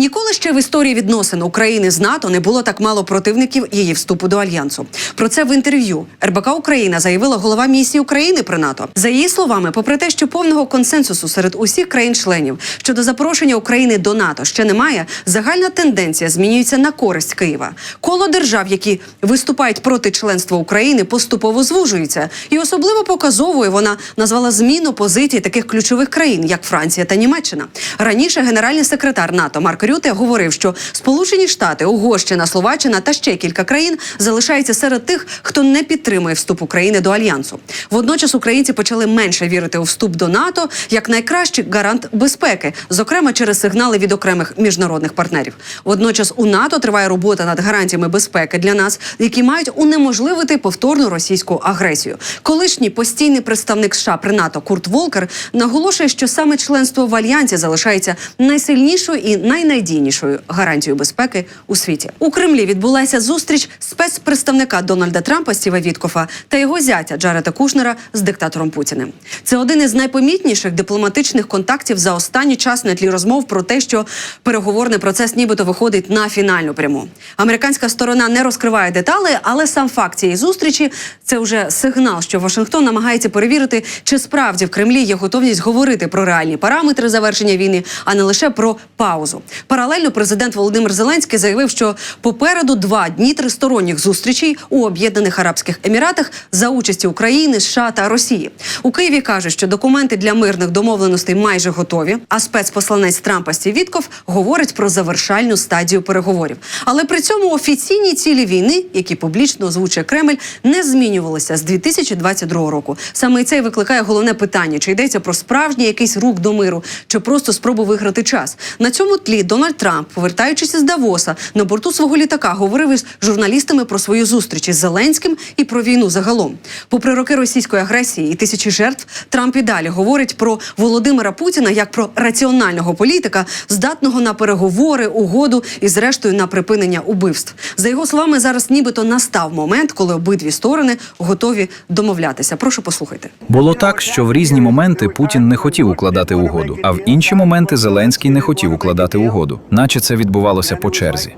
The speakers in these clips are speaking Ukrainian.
Ніколи ще в історії відносин України з НАТО не було так мало противників її вступу до альянсу. Про це в інтерв'ю РБК Україна заявила голова місії України при НАТО. За її словами, попри те, що повного консенсусу серед усіх країн-членів щодо запрошення України до НАТО ще немає, загальна тенденція змінюється на користь Києва. Коло держав, які виступають проти членства України, поступово звужується, і особливо показовою вона назвала зміну позицій таких ключових країн, як Франція та Німеччина. Раніше генеральний секретар НАТО Марк Рюте говорив, що Сполучені Штати, Угорщина, Словаччина та ще кілька країн залишаються серед тих, хто не підтримує вступ України до альянсу. Водночас українці почали менше вірити у вступ до НАТО як найкращий гарант безпеки, зокрема через сигнали від окремих міжнародних партнерів. Водночас у НАТО триває робота над гарантіями безпеки для нас, які мають унеможливити повторну російську агресію. Колишній постійний представник США при НАТО Курт Волкер наголошує, що саме членство в альянсі залишається найсильнішою і найнадійнішою гарантією безпеки у світі. У Кремлі відбулася зустріч спецпредставника Дональда Трампа Стіва Віткофа та його зятя Джарета Кушнера з диктатором Путіним. Це один із найпомітніших дипломатичних контактів за останній час на тлі розмов про те, що переговорний процес нібито виходить на фінальну пряму. Американська сторона не розкриває деталі, але сам факт цієї зустрічі це вже сигнал, що Вашингтон намагається перевірити, чи справді в Кремлі є готовність говорити про реальні параметри завершення війни, а не лише про паузу. Паралельно президент Володимир Зеленський заявив, що попереду два дні тристоронніх зустрічей у Об'єднаних Арабських Еміратах за участі України, США та Росії. У Києві кажуть, що документи для мирних домовленостей майже готові. А спецпосланець Трампа Стів говорить про завершальну стадію переговорів. Але при цьому офіційні цілі війни, які публічно озвучує Кремль, не змінювалися з 2022 року. Саме це викликає головне питання: чи йдеться про справжній якийсь рух до миру, чи просто спробу виграти час. На цьому тлі Дональд Трамп, повертаючись із Давоса, на борту свого літака говорив із журналістами про свою зустріч із Зеленським і про війну загалом. Попри роки російської агресії і тисячі жертв, Трамп і далі говорить про Володимира Путіна як про раціонального політика, здатного на переговори, угоду і, зрештою, на припинення убивств. За його словами, зараз нібито настав момент, коли обидві сторони готові домовлятися. Прошу послухайте. Було так, що в різні моменти Путін не хотів укладати угоду, а в інші моменти Зеленський не хотів укладати угоду, наче це відбувалося по черзі.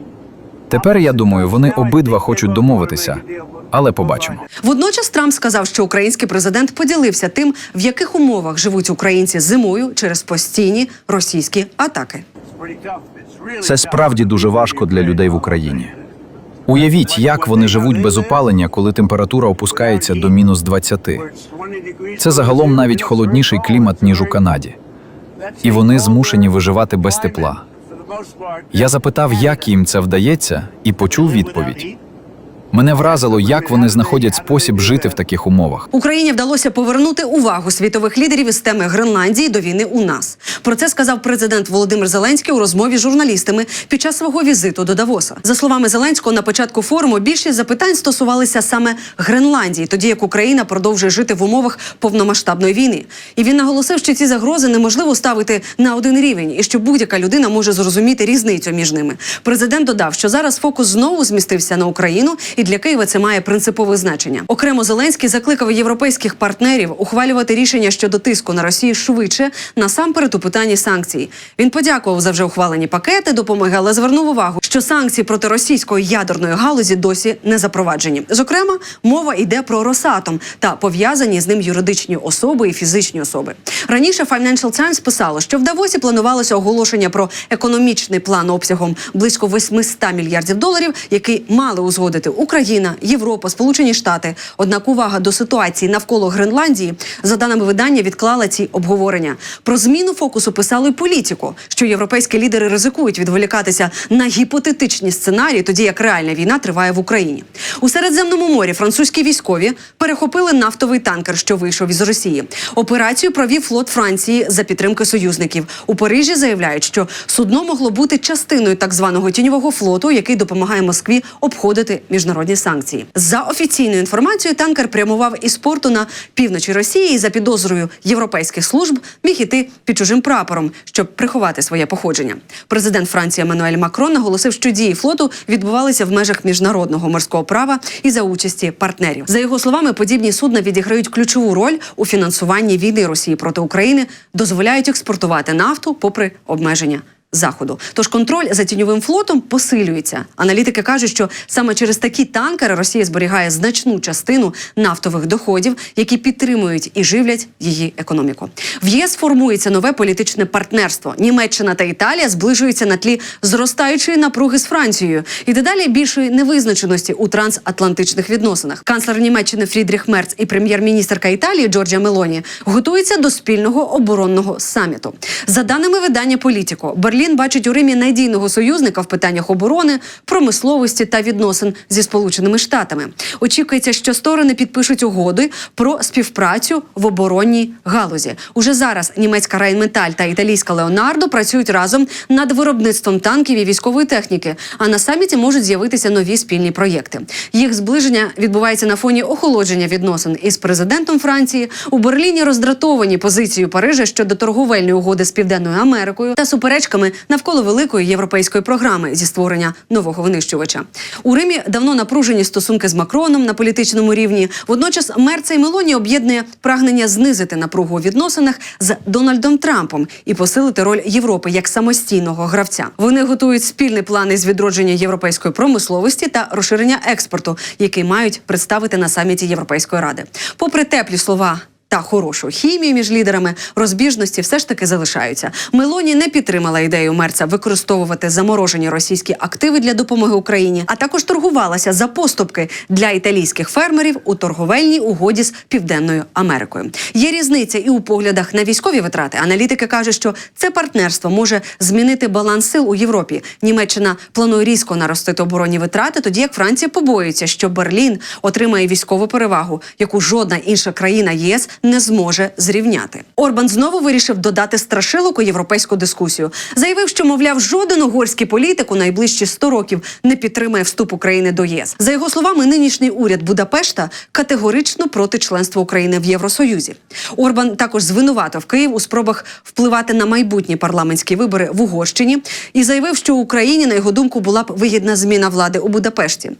Тепер я думаю, вони обидва хочуть домовитися, але побачимо. Водночас Трамп сказав, що український президент поділився тим, в яких умовах живуть українці зимою через постійні російські атаки. Це справді дуже важко для людей в Україні. Уявіть, як вони живуть без опалення, коли температура опускається до мінус 20. Це загалом навіть холодніший клімат ніж у Канаді, і вони змушені виживати без тепла. Я запитав, як їм це вдається, і почув відповідь. Мене вразило, як вони знаходять спосіб жити в таких умовах. Україні вдалося повернути увагу світових лідерів із теми Гренландії до війни у нас. Про це сказав президент Володимир Зеленський у розмові з журналістами під час свого візиту до Давоса. За словами Зеленського, на початку форуму більшість запитань стосувалися саме Гренландії, тоді як Україна продовжує жити в умовах повномасштабної війни. І він наголосив, що ці загрози неможливо ставити на один рівень, і що будь-яка людина може зрозуміти різницю між ними. Президент додав, що зараз фокус знову змістився на Україну, і для Києва це має принципове значення. Окремо Зеленський закликав європейських партнерів ухвалювати рішення щодо тиску на Росію швидше, насамперед у питанні санкцій. Він подякував за вже ухвалені пакети допомоги, але звернув увагу, що санкції проти російської ядерної галузі досі не запроваджені. Зокрема, мова йде про Росатом та пов'язані з ним юридичні особи і фізичні особи. Раніше Financial Times писало, що в Давосі планувалося оголошення про економічний план обсягом близько 800 мільярдів доларів, який мали узгодити Україна, Європа, Сполучені Штати. Однак увага до ситуації навколо Гренландії, за даними видання, відклала ці обговорення. Про зміну фокусу писали й політику, що європейські лідери ризикують відволікатися на гіпотетичні сценарії, тоді як реальна війна триває в Україні. У Середземному морі французькі військові перехопили нафтовий танкер, що вийшов із Росії. Операцію провів флот Франції за підтримки союзників. У Парижі заявляють, що судно могло бути частиною так званого тіньового флоту, який допомагає Москві обходити міжнародні санкції. За офіційною інформацією, танкер прямував із порту на півночі Росії і за підозрою європейських служб міг іти під чужим прапором, щоб приховати своє походження. Президент Франції Еммануель Макрон наголосив, що дії флоту відбувалися в межах міжнародного морського права і за участі партнерів. За його словами, подібні судна відіграють ключову роль у фінансуванні війни Росії проти України, дозволяють експортувати нафту попри обмеження заходу. Тож контроль за тіньовим флотом посилюється. Аналітики кажуть, що саме через такі танкери Росія зберігає значну частину нафтових доходів, які підтримують і живлять її економіку. В ЄС формується нове політичне партнерство. Німеччина та Італія зближуються на тлі зростаючої напруги з Францією і дедалі більшої невизначеності у трансатлантичних відносинах. Канцлер Німеччини Фрідріх Мерц і прем'єр-міністерка Італії Джорджія Мелоні готуються до спільного оборонного саміту. За даними видання Політіко, Берлін бачить у Римі надійного союзника в питаннях оборони, промисловості та відносин зі Сполученими Штатами. Очікується, що сторони підпишуть угоди про співпрацю в оборонній галузі. Уже зараз німецька Райнметаль та італійська Леонардо працюють разом над виробництвом танків і військової техніки. А на саміті можуть з'явитися нові спільні проєкти. Їх зближення відбувається на фоні охолодження відносин із президентом Франції. У Берліні роздратовані позицією Парижа щодо торговельної угоди з Південною Америкою та суперечками навколо великої європейської програми зі створення нового винищувача. У Римі давно напружені стосунки з Макроном на політичному рівні. Водночас Мерца і Мелоні об'єднує прагнення знизити напругу у відносинах з Дональдом Трампом і посилити роль Європи як самостійного гравця. Вони готують спільний план із відродження європейської промисловості та розширення експорту, який мають представити на саміті Європейської ради. Попри теплі слова. Та хорошу хімію між лідерами розбіжності все ж таки залишаються. Мелоні не підтримала ідею Мерца використовувати заморожені російські активи для допомоги Україні, а також торгувалася за поступки для італійських фермерів у торговельній угоді з Південною Америкою. Є різниця і у поглядах на військові витрати. Аналітики кажуть, що це партнерство може змінити баланс сил у Європі. Німеччина планує різко наростити оборонні витрати, тоді як Франція побоюється, що Берлін отримає військову перевагу, яку жодна інша країна ЄС не зможе зрівняти. Орбан знову вирішив додати страшилок у європейську дискусію. Заявив, що мовляв, жоден угорський політик у найближчі 100 років не підтримає вступ України до ЄС. За його словами, нинішній уряд Будапешта категорично проти членства України в Євросоюзі. Орбан також звинуватив Київ у спробах впливати на майбутні парламентські вибори в Угорщині і заявив, що Україні, на його думку, була б вигідна зміна влади у Будапешті.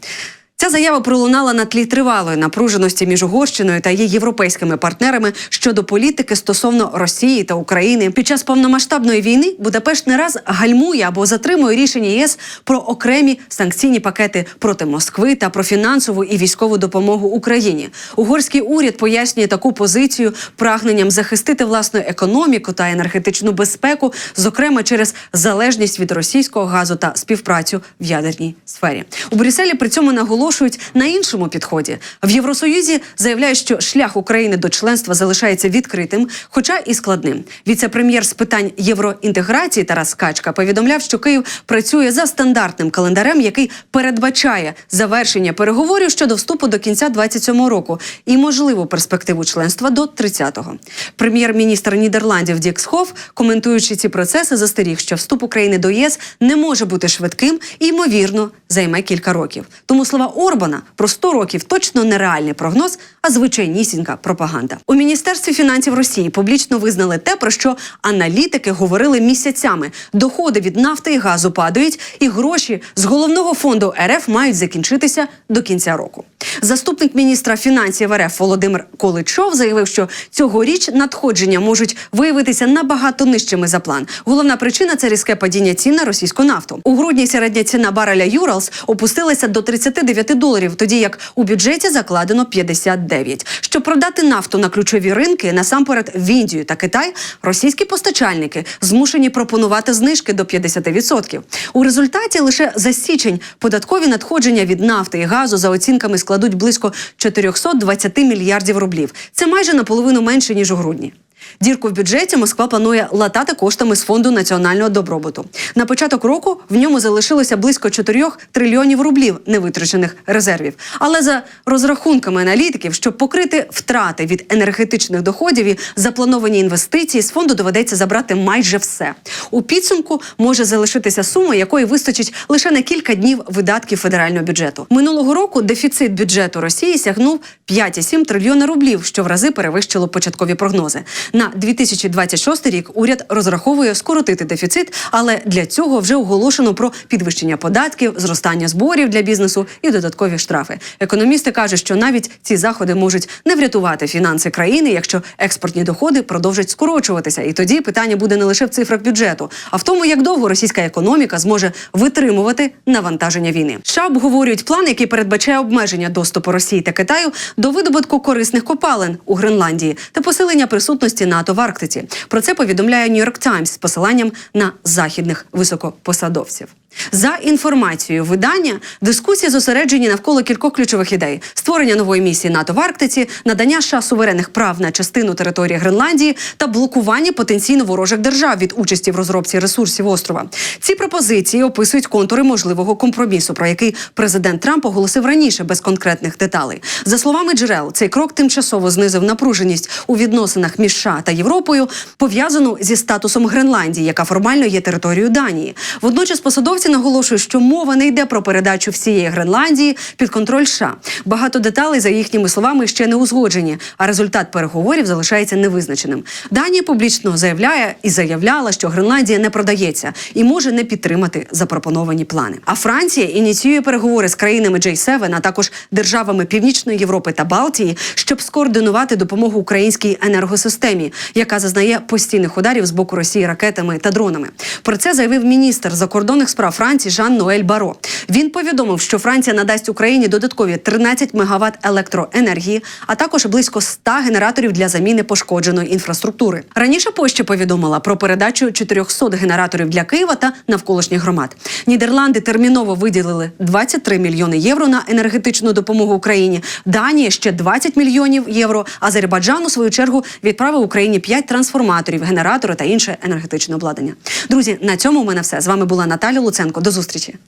Ця заява пролунала на тлі тривалої напруженості між Угорщиною та її європейськими партнерами щодо політики стосовно Росії та України. Під час повномасштабної війни Будапешт не раз гальмує або затримує рішення ЄС про окремі санкційні пакети проти Москви та про фінансову і військову допомогу Україні. Угорський уряд пояснює таку позицію прагненням захистити власну економіку та енергетичну безпеку, зокрема через залежність від російського газу та співпрацю в ядерній сфері. У Брюсселі при цьому наголошують на іншому підході. В Євросоюзі заявляють, що шлях України до членства залишається відкритим, хоча і складним. Віце-прем'єр з питань євроінтеграції Тарас Качка повідомляв, що Київ працює за стандартним календарем, який передбачає завершення переговорів щодо вступу до кінця 27 року і можливу перспективу членства до 30-го. Прем'єр-міністр Нідерландів Дік Схоф, коментуючи ці процеси, застеріг, що вступ України до ЄС не може бути швидким і ймовірно займе кілька років. Тому слова Орбана про 100 років точно не реальний прогноз, а звичайнісінька пропаганда. У міністерстві фінансів Росії публічно визнали те, про що аналітики говорили місяцями. Доходи від нафти і газу падають, і гроші з головного фонду РФ мають закінчитися до кінця року. Заступник міністра фінансів РФ Володимир Количов заявив, що цьогоріч надходження можуть виявитися набагато нижчими за план. Головна причина це різке падіння цін на російську нафту. У грудні середня ціна бареля Юралс опустилася до 39 доларів, тоді як у бюджеті закладено 59. Щоб продати нафту на ключові ринки, насамперед в Індію та Китай, російські постачальники змушені пропонувати знижки до 50%. У результаті лише за січень податкові надходження від нафти і газу за оцінками складуть близько 420 мільярдів рублів. Це майже наполовину менше ніж у грудні. Дірку в бюджеті Москва планує латати коштами з фонду національного добробуту. На початок року в ньому залишилося близько 4 трильйонів рублів невитрачених резервів. Але за розрахунками аналітиків, щоб покрити втрати від енергетичних доходів і заплановані інвестиції, з фонду доведеться забрати майже все. У підсумку може залишитися сума, якої вистачить лише на кілька днів видатків федерального бюджету. Минулого року дефіцит бюджету Росії сягнув 5,7 трильйона рублів, що в рази перевищило початкові прогнози. На 2026 рік уряд розраховує скоротити дефіцит, але для цього вже оголошено про підвищення податків, зростання зборів для бізнесу і додаткові штрафи. Економісти кажуть, що навіть ці заходи можуть не врятувати фінанси країни, якщо експортні доходи продовжать скорочуватися. І тоді питання буде не лише в цифрах бюджету, а в тому, як довго російська економіка зможе витримувати навантаження війни. США обговорюють план, який передбачає обмеження доступу Росії та Китаю до видобутку корисних копалин у Гренландії та посилення присутності НАТО в Арктиці. Про це повідомляє Нью-Йорк Таймс з посиланням на західних високопосадовців. За інформацією видання, дискусії зосереджені навколо кількох ключових ідей: створення нової місії НАТО в Арктиці, надання США суверенних прав на частину території Гренландії та блокування потенційно ворожих держав від участі в розробці ресурсів острова. Ці пропозиції описують контури можливого компромісу, про який президент Трамп оголосив раніше без конкретних деталей. За словами джерел, цей крок тимчасово знизив напруженість у відносинах між США та Європою, пов'язану зі статусом Гренландії, яка формально є територією Данії. Водночас посадовці наголошують, що мова не йде про передачу всієї Гренландії під контроль США. Багато деталей, за їхніми словами, ще не узгоджені, а результат переговорів залишається невизначеним. Данія публічно заявляє і заявляла, що Гренландія не продається і може не підтримати запропоновані плани. А Франція ініціює переговори з країнами J7, а також державами Північної Європи та Балтії, щоб скоординувати допомогу українській енергосистемі, яка зазнає постійних ударів з боку Росії ракетами та дронами. Про це заявив міністр закордонних справ Франції Жан Ноель Баро. Він повідомив, що Франція надасть Україні додаткові 13 мегаватт електроенергії, а також близько 100 генераторів для заміни пошкодженої інфраструктури. Раніше Польща повідомила про передачу 400 генераторів для Києва та навколишніх громад. Нідерланди терміново виділили 23 мільйони євро на енергетичну допомогу Україні. Данія ще 20 мільйонів євро. Азербайджан у свою чергу відправив Україні 5 трансформаторів, генератори та інше енергетичне обладнання. Друзі, на цьому у мене все з вами була Наталя Луценко. До зустрічі.